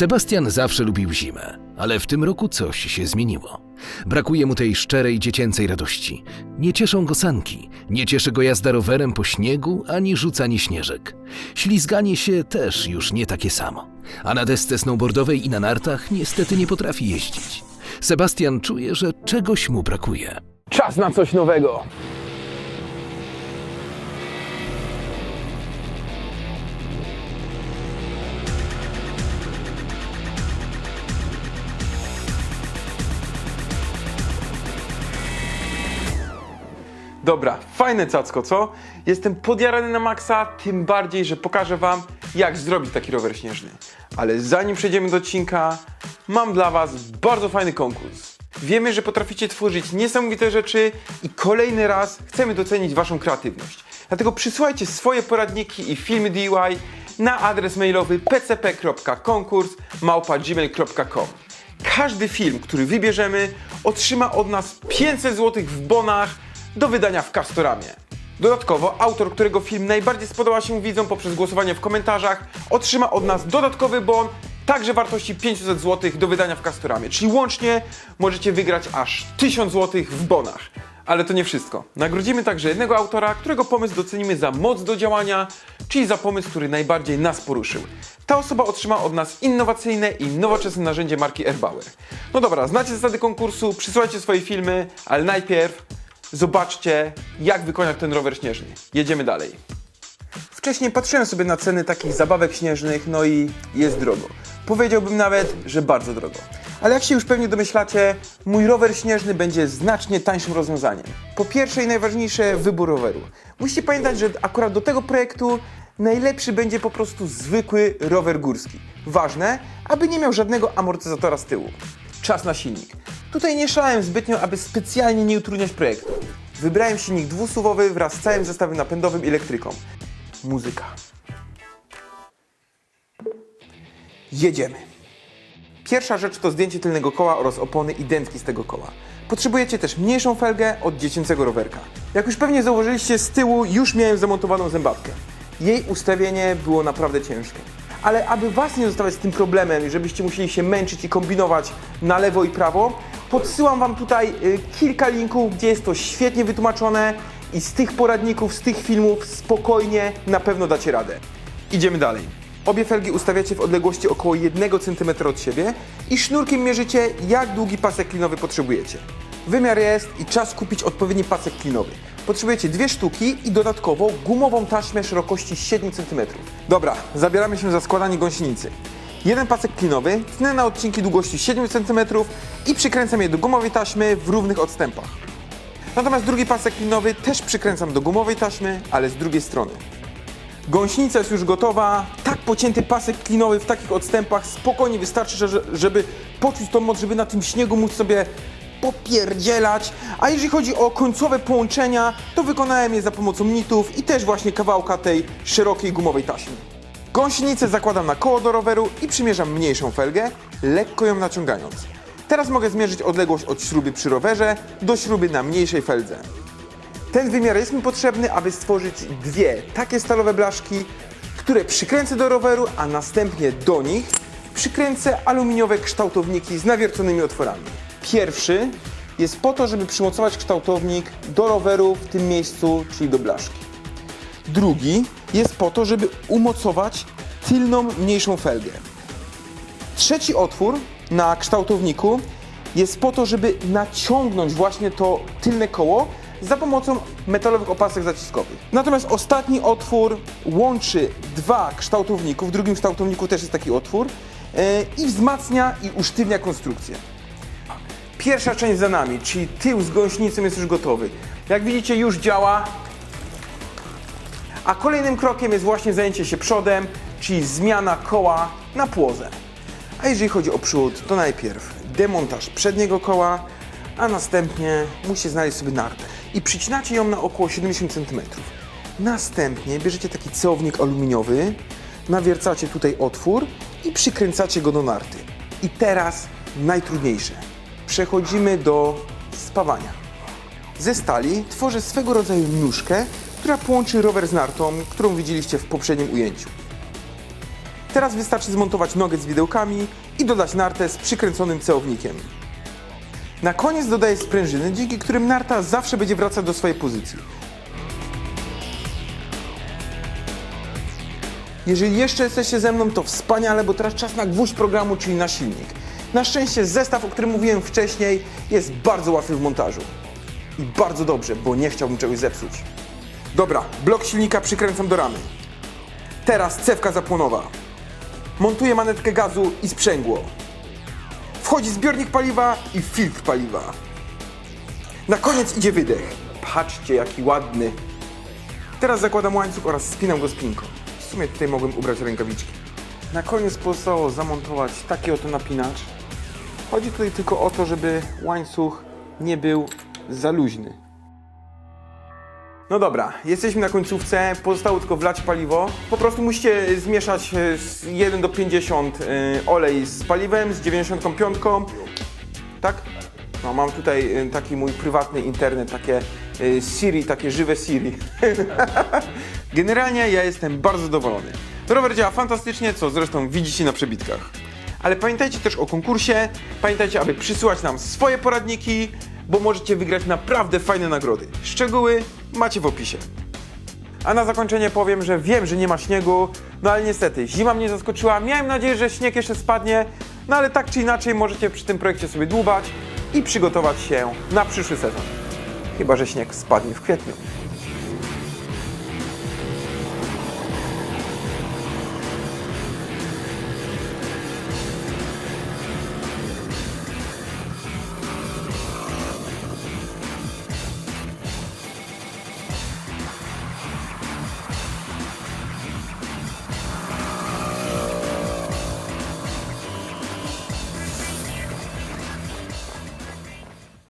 Sebastian zawsze lubił zimę, ale w tym roku coś się zmieniło. Brakuje mu tej szczerej dziecięcej radości. Nie cieszą go sanki, nie cieszy go jazda rowerem po śniegu ani rzucanie śnieżek. Ślizganie się też już nie takie samo. A na desce snowboardowej i na nartach niestety nie potrafi jeździć. Sebastian czuje, że czegoś mu brakuje. Czas na coś nowego. Dobra, fajne cacko, co? Jestem podjarany na maksa, tym bardziej, że pokażę wam, jak zrobić taki rower śnieżny. Ale zanim przejdziemy do odcinka, mam dla was bardzo fajny konkurs. Wiemy, że potraficie tworzyć niesamowite rzeczy i kolejny raz chcemy docenić waszą kreatywność. Dlatego przysłajcie swoje poradniki i filmy DIY na adres mailowy pcp.konkurs.gmail.com Każdy film, który wybierzemy, otrzyma od nas 500 zł w bonach do wydania w Castoramie. Dodatkowo autor, którego film najbardziej spodoba się widzom poprzez głosowanie w komentarzach, otrzyma od nas dodatkowy bon, także wartości 500 zł do wydania w Castoramie. Czyli łącznie możecie wygrać aż 1000 zł w bonach. Ale to nie wszystko. Nagrodzimy także jednego autora, którego pomysł docenimy za moc do działania, czyli za pomysł, który najbardziej nas poruszył. Ta osoba otrzyma od nas innowacyjne i nowoczesne narzędzie marki Erbauer. No dobra, znacie zasady konkursu, przysłajcie swoje filmy, ale najpierw zobaczcie, jak wykonać ten rower śnieżny. Jedziemy dalej. Wcześniej patrzyłem sobie na ceny takich zabawek śnieżnych, no i jest drogo. Powiedziałbym nawet, że bardzo drogo. Ale jak się już pewnie domyślacie, mój rower śnieżny będzie znacznie tańszym rozwiązaniem. Po pierwsze i najważniejsze, wybór roweru. Musicie pamiętać, że akurat do tego projektu najlepszy będzie po prostu zwykły rower górski. Ważne, aby nie miał żadnego amortyzatora z tyłu. Czas na silnik. Tutaj nie szalałem zbytnio, aby specjalnie nie utrudniać projektu. Wybrałem silnik dwusuwowy wraz z całym zestawem napędowym i elektryką. Muzyka. Jedziemy. Pierwsza rzecz to zdjęcie tylnego koła oraz opony i dętki z tego koła. Potrzebujecie też mniejszą felgę od dziecięcego rowerka. Jak już pewnie zauważyliście, z tyłu już miałem zamontowaną zębatkę. Jej ustawienie było naprawdę ciężkie. Ale aby Was nie zostawiać z tym problemem i żebyście musieli się męczyć i kombinować na lewo i prawo, podsyłam Wam tutaj y, kilka linków, gdzie jest to świetnie wytłumaczone i z tych poradników, z tych filmów spokojnie na pewno dacie radę. Idziemy dalej. Obie felgi ustawiacie w odległości około 1 cm od siebie i sznurkiem mierzycie, jak długi pasek klinowy potrzebujecie. Wymiar jest i czas kupić odpowiedni pasek klinowy. Potrzebujecie dwie sztuki i dodatkowo gumową taśmę szerokości 7 cm. Dobra, zabieramy się za składanie gąsienicy. Jeden pasek klinowy tnę na odcinki długości 7 cm i przykręcam je do gumowej taśmy w równych odstępach. Natomiast drugi pasek klinowy też przykręcam do gumowej taśmy, ale z drugiej strony. Gąsienica jest już gotowa. Tak pocięty pasek klinowy w takich odstępach spokojnie wystarczy, że- żeby poczuć tą moc, żeby na tym śniegu móc sobie popierdzielać. A jeżeli chodzi o końcowe połączenia, to wykonałem je za pomocą nitów i też właśnie kawałka tej szerokiej gumowej taśmy. Gąsienicę zakładam na koło do roweru i przymierzam mniejszą felgę, lekko ją naciągając. Teraz mogę zmierzyć odległość od śruby przy rowerze do śruby na mniejszej feldze. Ten wymiar jest mi potrzebny, aby stworzyć dwie takie stalowe blaszki, które przykręcę do roweru, a następnie do nich przykręcę aluminiowe kształtowniki z nawierconymi otworami. Pierwszy jest po to, żeby przymocować kształtownik do roweru w tym miejscu, czyli do blaszki. Drugi jest po to, żeby umocować tylną, mniejszą felgę. Trzeci otwór na kształtowniku jest po to, żeby naciągnąć właśnie to tylne koło za pomocą metalowych opasek zaciskowych. Natomiast ostatni otwór łączy dwa kształtowników, w drugim kształtowniku też jest taki otwór yy, i wzmacnia i usztywnia konstrukcję. Pierwsza część za nami, czyli tył z gąsienicą jest już gotowy. Jak widzicie już działa, a kolejnym krokiem jest właśnie zajęcie się przodem, czyli zmiana koła na płozę. A jeżeli chodzi o przód, to najpierw demontaż przedniego koła, a następnie musicie znaleźć sobie nartę i przycinacie ją na około 70 cm. Następnie bierzecie taki ceownik aluminiowy, nawiercacie tutaj otwór i przykręcacie go do narty. I teraz najtrudniejsze. Przechodzimy do spawania. Ze stali tworzę swego rodzaju nóżkę, która połączy rower z nartą, którą widzieliście w poprzednim ujęciu. Teraz wystarczy zmontować nogę z widełkami i dodać nartę z przykręconym ceownikiem. Na koniec dodaję sprężyny, dzięki którym narta zawsze będzie wracać do swojej pozycji. Jeżeli jeszcze jesteście ze mną, to wspaniale, bo teraz czas na gwóźdź programu, czyli na silnik. Na szczęście zestaw, o którym mówiłem wcześniej, jest bardzo łatwy w montażu. I bardzo dobrze, bo nie chciałbym czegoś zepsuć. Dobra, blok silnika przykręcam do ramy. Teraz cewka zapłonowa. Montuję manetkę gazu i sprzęgło. Wchodzi zbiornik paliwa i filtr paliwa. Na koniec idzie wydech. Patrzcie, jaki ładny. Teraz zakładam łańcuch oraz spinam go spinką. W sumie tutaj mogłem ubrać rękawiczki. Na koniec pozostało zamontować taki oto napinacz. Chodzi tutaj tylko o to, żeby łańcuch nie był za luźny. No dobra, jesteśmy na końcówce, pozostało tylko wlać paliwo. Po prostu musicie zmieszać e, z 1 do 50 e, olej z paliwem, z 95. Tak? No, mam tutaj e, taki mój prywatny internet, takie Siri, takie żywe Siri. Generalnie ja jestem bardzo zadowolony. Rower działa fantastycznie, co zresztą widzicie na przebitkach. Ale pamiętajcie też o konkursie, pamiętajcie, aby przysyłać nam swoje poradniki, bo możecie wygrać naprawdę fajne nagrody. Szczegóły macie w opisie. A na zakończenie powiem, że wiem, że nie ma śniegu, no ale niestety zima mnie zaskoczyła. Miałem nadzieję, że śnieg jeszcze spadnie, no ale tak czy inaczej możecie przy tym projekcie sobie dłubać i przygotować się na przyszły sezon. Chyba, że śnieg spadnie w kwietniu.